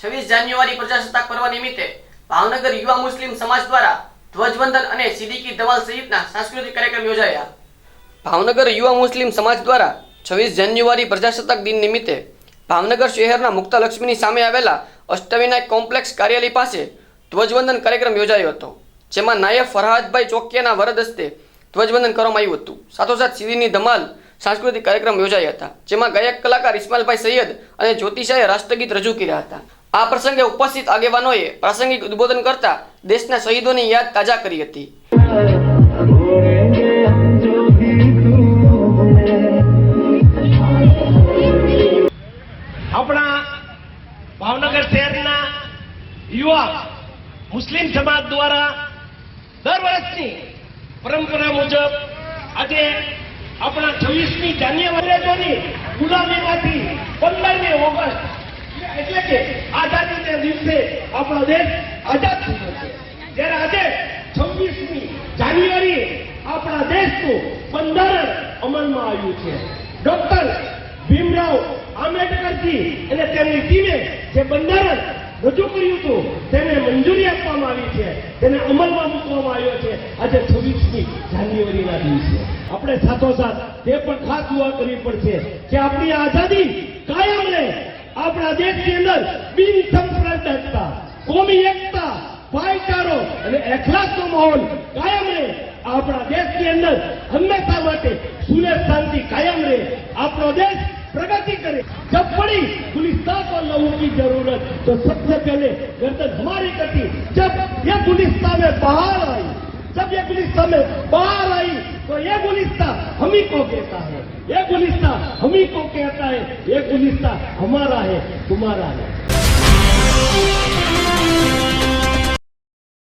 છવ્વીસ જાન્યુઆરી પ્રજાસત્તાક પર્વ નિમિત્તે ભાવનગર યુવા મુસ્લિમ સમાજ દ્વારા ધ્વજવંદન અને સિદ્દીકી ધમાલ સહિતના સાંસ્કૃતિક કાર્યક્રમ યોજાયા. ભાવનગર યુવા મુસ્લિમ સમાજ દ્વારા છવ્વીસ જાન્યુઆરી પ્રજાસત્તાક દિન નિમિત્તે ભાવનગર શહેરના મુક્તાલક્ષ્મીની સામે આવેલા અષ્ટવિનાયક કોમ્પ્લેક્સ કાર્યાલય પાસે ધ્વજવંદન કાર્યક્રમ યોજાયો હતો, જેમાં નાયબ ફરહાદભાઈ ચોકિયાના વરદ હસ્તે ધ્વજવંદન કરવામાં આવ્યું હતું. સાથોસાથ સિદ્ધિની ધમાલ સાંસ્કૃતિક કાર્યક્રમ યોજાયા હતા, જેમાં ગાયક કલાકાર ઇસ્માઇલભાઈ સૈયદ અને જ્યોતિષાએ રાષ્ટ્રગીત રજૂ કર્યા હતા. આ પ્રસંગે ઉપસ્થિત આગેવાનોએ પ્રાસંગિક ઉદ્બોધન કરતા દેશના શહીદોની યાદ તાજા કરી હતી. આપણા ભાવનગર શહેરના યુવા મુસ્લિમ સમાજ દ્વારા દર વર્ષની પરંપરા મુજબ આજે આપણા છવ્વીસમી જાન્યુઆરી ગુલામીમાંથી પંદરમી ઓગસ્ટ, એટલે કે આ દિવસે આપણો દેશ આઝાદ થયો છે. જ્યારે આજે છવ્વીસમી જાન્યુઆરી આપણા દેશનું બંધારણ અમલમાં આવ્યું છે. ડોક્ટર ભીમરાવ આંબેડકરજી અને તેમની ટીમે જે બંધારણ રજૂ કર્યું હતું, તેને મંજૂરી આપવામાં આવી છે. તેને અમલમાં મૂકવામાં આવ્યો છે આજે છવ્વીસમી જાન્યુઆરીના દિવસે. આપણે સાથોસાથ તે પણ ખાસ દુઆ કરવી પડશે કે આપણી આઝાદી કાયમ રહે. આપણા દેશની અંદર બિન સંપ્રદાયતા કોમી એકતા ભાઈચારો અને એખલાસનો માહોલ કાયમ રહે આપણા દેશની અંદર હંમેશા માટે સુલેહ શાંતિ કાયમ રહે આપણો દેશ प्रगति करे जब पड़ी गुलिस्तान को लोगों की जरूरत तो सबसे पहले गर्दन हमारी कटी जब ये गुलिस्तान में बाहर आई जब ये गुलिस्तान में बाहर आई तो ये गुलिस्तान हम ही को कहता है ये गुलिस्ता हम ही को कहता है ये गुलिस्ता हमारा है तुम्हारा है